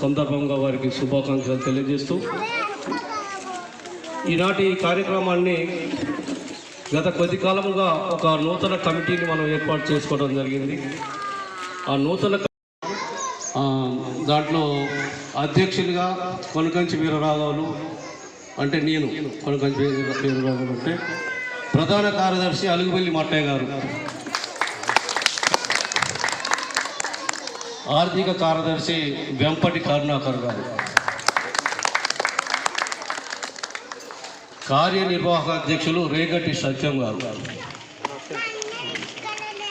సందర్భంగా వారికి శుభాకాంక్షలు తెలియజేస్తూ ఈనాటి కార్యక్రమాన్ని గత కొద్ది కాలముగా ఒక నూతన కమిటీని మనం ఏర్పాటు చేసుకోవడం జరిగింది. ఆ నూతన దాంట్లో అధ్యక్షులుగా కొనకంచి వీరరాఘవులు అంటే నేను కొనకంచి వీరరాఘవులు అంటే ప్రధాన కార్యదర్శి అలుగుబెల్లి మట్టయ్య గారు. ఆర్థిక కార్యదర్శి వెంపటి కరుణాకర్ గారు. కార్యనిర్వాహక అధ్యక్షులు రేగటి సత్యం గారు.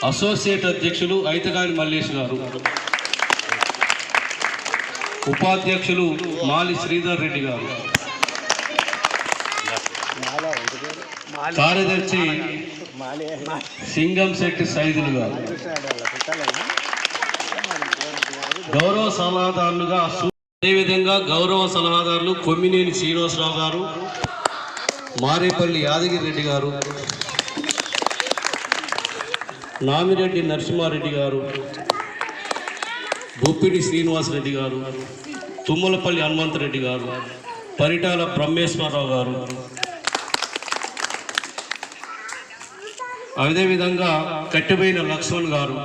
అసోసియేట్ అధ్యక్షులు ఐతగాని మల్లేష్ గారు. ఉపాధ్యక్షులు మాలి శ్రీధర్ రెడ్డి గారు. కార్యదర్శి సింగం శెట్టి సైదులు గారు. గౌరవ సలహాదారులుగా అదేవిధంగా గౌరవ సలహాదారులు కొమ్మినేని శ్రీనివాసరావు గారు మారేపల్లి యాదగిరి రెడ్డి గారు నామిరెడ్డి నరసింహారెడ్డి గారు బొప్పిడి శ్రీనివాసరెడ్డి గారు తుమ్మలపల్లి హనుమంతరెడ్డి గారు పరిటాల బ్రహ్మేశ్వరరావు గారు. అదేవిధంగా కట్టిపోయిన లక్ష్మణ్ గారు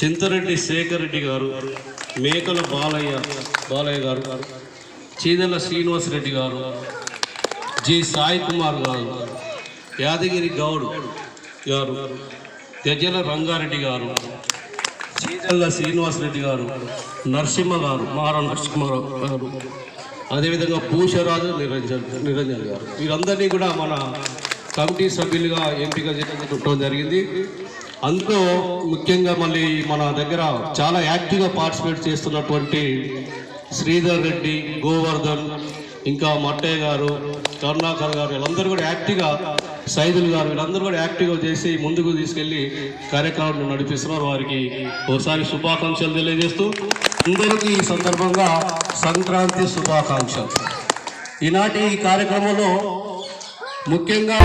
చింతరెడ్డి శేఖర్ రెడ్డి గారు మేకల బాలయ్య బాలయ్య గారు చీదల శ్రీనివాసరెడ్డి గారు జి. సాయి కుమార్ గారు యాదగిరి గౌడ్ గారు గజల రంగారెడ్డి గారు చీదల్ల శ్రీనివాసరెడ్డి గారు నరసింహ గారు మార నరసింహారావు గారు అదేవిధంగా పూషరాజు నిరంజన్ నిరంజన్ గారు. వీరందరినీ కూడా మన కమిటీ సభ్యులుగా ఎంపిక చేయడం జరిగింది. అందులో ముఖ్యంగా మళ్ళీ మన దగ్గర చాలా యాక్టివ్గా పార్టిసిపేట్ చేస్తున్నటువంటి శ్రీధర్ రెడ్డి గోవర్ధన్ ఇంకా మట్టయ్య గారు కరుణాకర్ గారు వీళ్ళందరూ కూడా యాక్టివ్గా సైదుల్ గారు వీళ్ళందరూ కూడా యాక్టివ్గా చేసి ముందుకు తీసుకెళ్ళి కార్యక్రమాన్ని నడిపిస్తున్నారు. వారికి ఒకసారి శుభాకాంక్షలు తెలియజేస్తూ అందరికీ ఈ సందర్భంగా సంక్రాంతి శుభాకాంక్షలు. ఈనాటి ఈ కార్యక్రమంలో ముఖ్యంగా